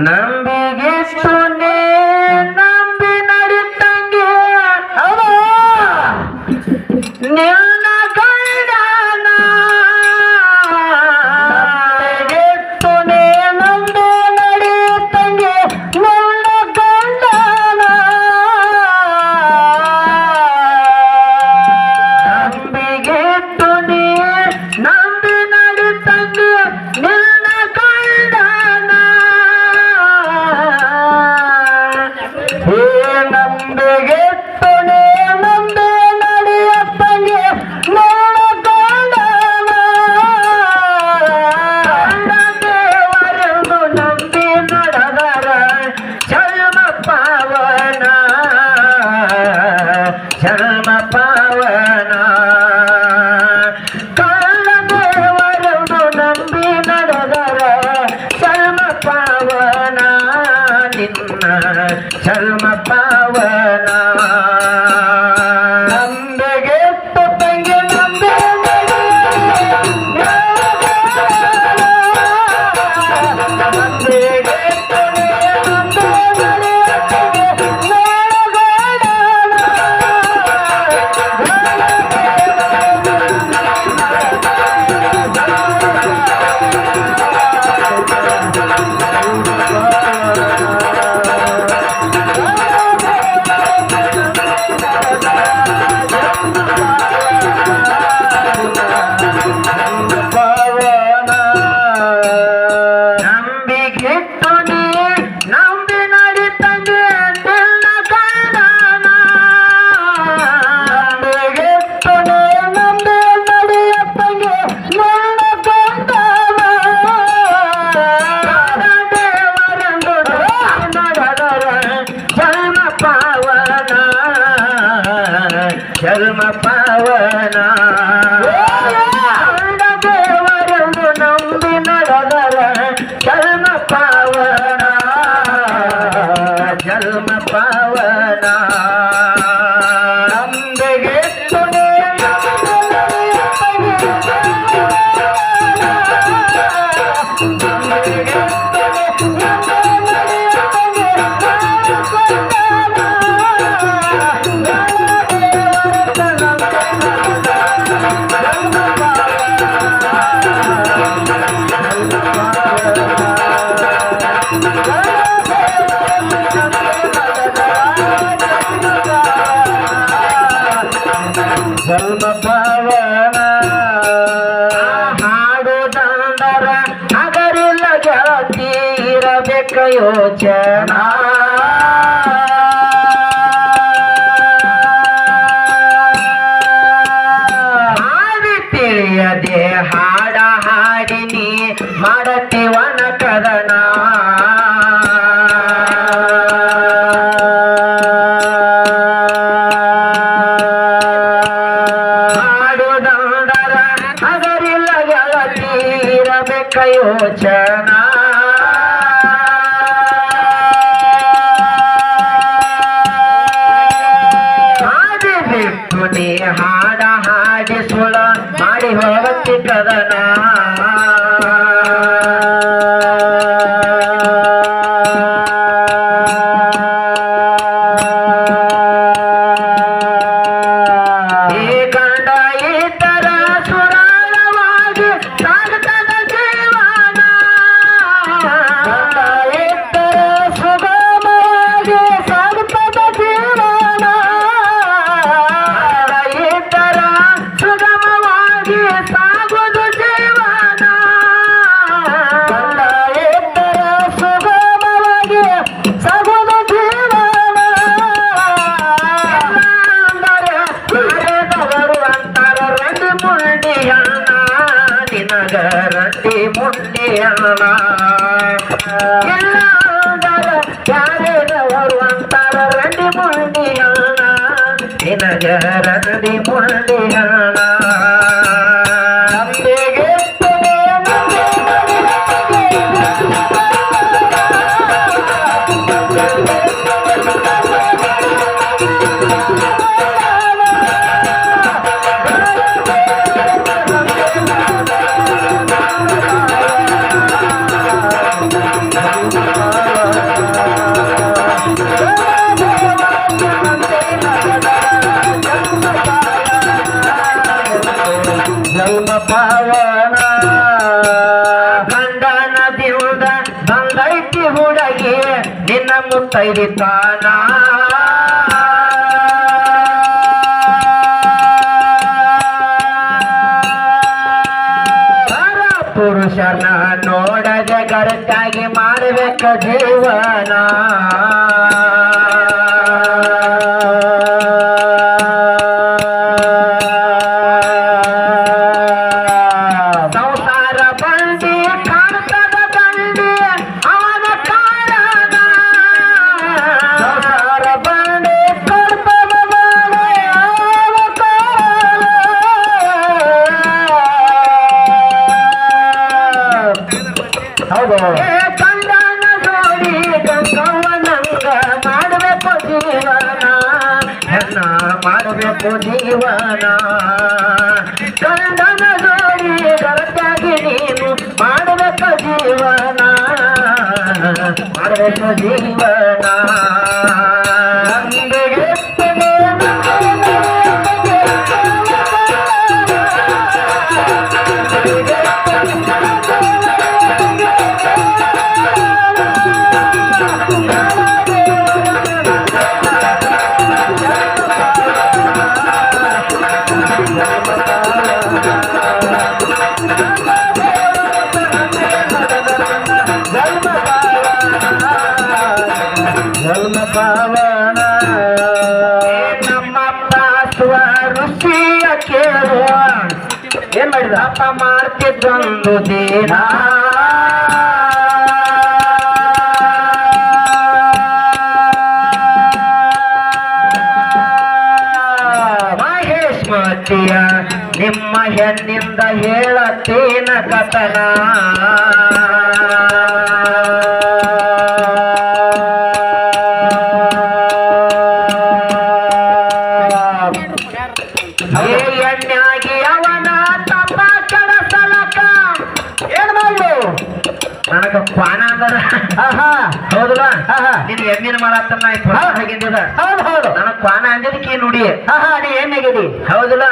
ನಂಬಿಗೆ ಜನ್ಮ ಪಾವನ ಯೋಚನಾ ಹಾಡಿ ತಿಳಿಯದೆ ಹಾಡ ಕದನ করলা ನಿನ್ನ ಮುತ್ತೈದಿ ತಾನ. ಪರ ಪುರುಷನ ನೋಡದೆ ಕರೆಕ್ಟಾಗಿ ಮಾಡಬೇಕ ಜೀವನ. ಕಂಡನ ಜೋಡಿ ಗಂಗವ್ವನಂಗ ಮಾಡಬೇಕು ಜೀವನ. ಹೆಣ್ಣ ಮಾಡಬೇಕು ಜೀವನ. ಕಂಡನ ಜೋಡಿ ಗರತಾಗಿ ನೀನು ಮಾಡಬೇಕು ಜೀವನ. ಮಾಡಬೇಕು ಜೀವನ. ಮಾಡ್ತಿದ್ದೊಂದು ದಿನ ಮಹೇಶ್ ಮತಿಯ ನಿಮ್ಮ ಹೆಣ್ಣಿಂದ ಹೇಳತ್ತೇನ ಕಥನ? ಹೌದಲ್ಲ ನಿನ್ ಎಮ್ಮಿನ ಮಾಡತ್ತನ್ನ ಹಾಗಿಂದ ಹೌದು. ಹೌದು ನನಗ್ ಕ್ವಾಣ ಅಂದಿದ್ದಕ್ಕೆ ನುಡಿ. ನೀ ಎಣ್ಣೆಗಿದಿ ಹೌದಲ್ಲ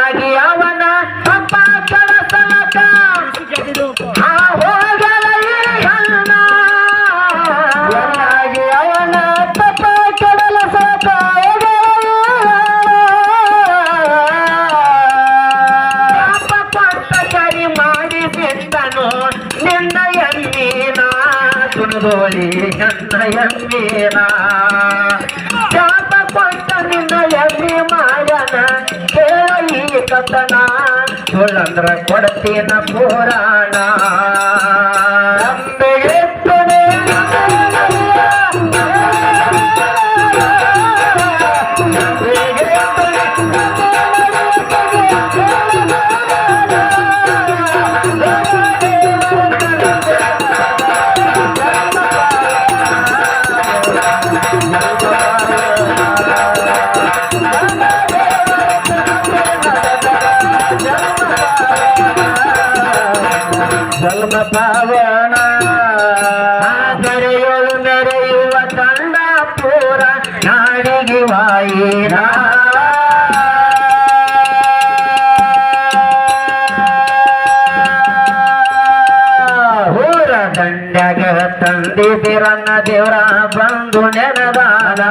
ಆಗಿ ಅವನ ತಪ್ಪ ಕೆಲಸಲಕ ಸುಣದೋಳಿ ನನ್ನ ಎಮ್ಮೀನ ಶಾಪ ಕೊಟ್ಟ ನಿನ್ನ ಎಮ್ಮಿ ಮಾಡನ ಕೇಳ ಈ ಕಥನ ಸುಳ್ಳಂದ್ರ ಕೊಡ್ತೀನ ಪುರಾಣ ಧರ್ಮ ಪಾವನ ಪೂರ ದಂಡ್ಯಾಗ ತಂದಿದಿರನ್ನ ದೇವರ ಬಂದು ನೆನದಾನ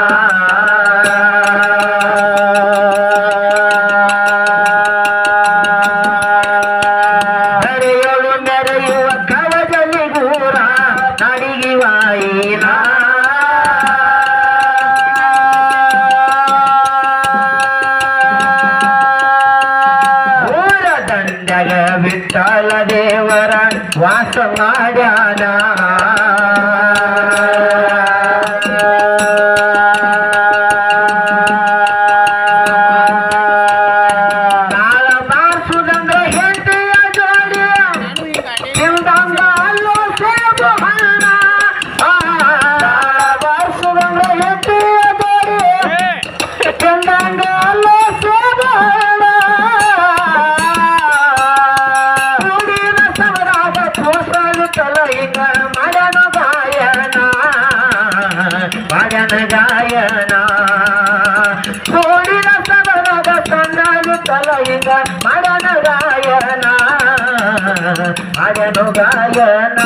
ವಾಸ ಮಾಡ್ಯಾನ ತಲೈಗ ಮಡನ ಗಾಯನ ಮಡನು ಗಾಯನ.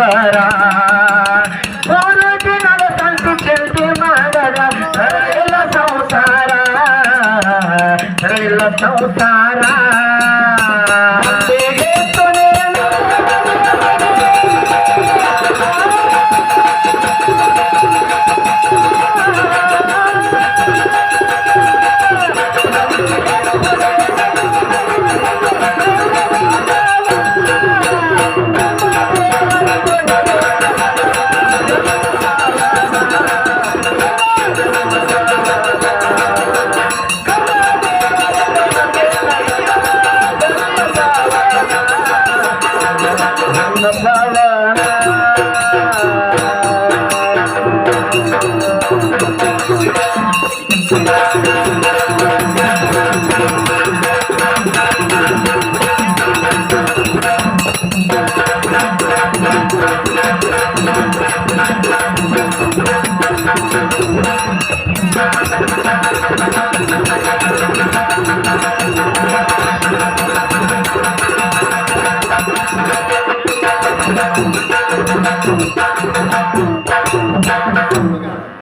ಮಾಡ್ತಾರಾ ಮೂರು ದಿನದ ಸಂತಿ ಚಿಂತೆ ಮಾಡದ ಎಲ್ಲ ಸಂಸಾರ ಎಲ್ಲ ಸಂಸಾರ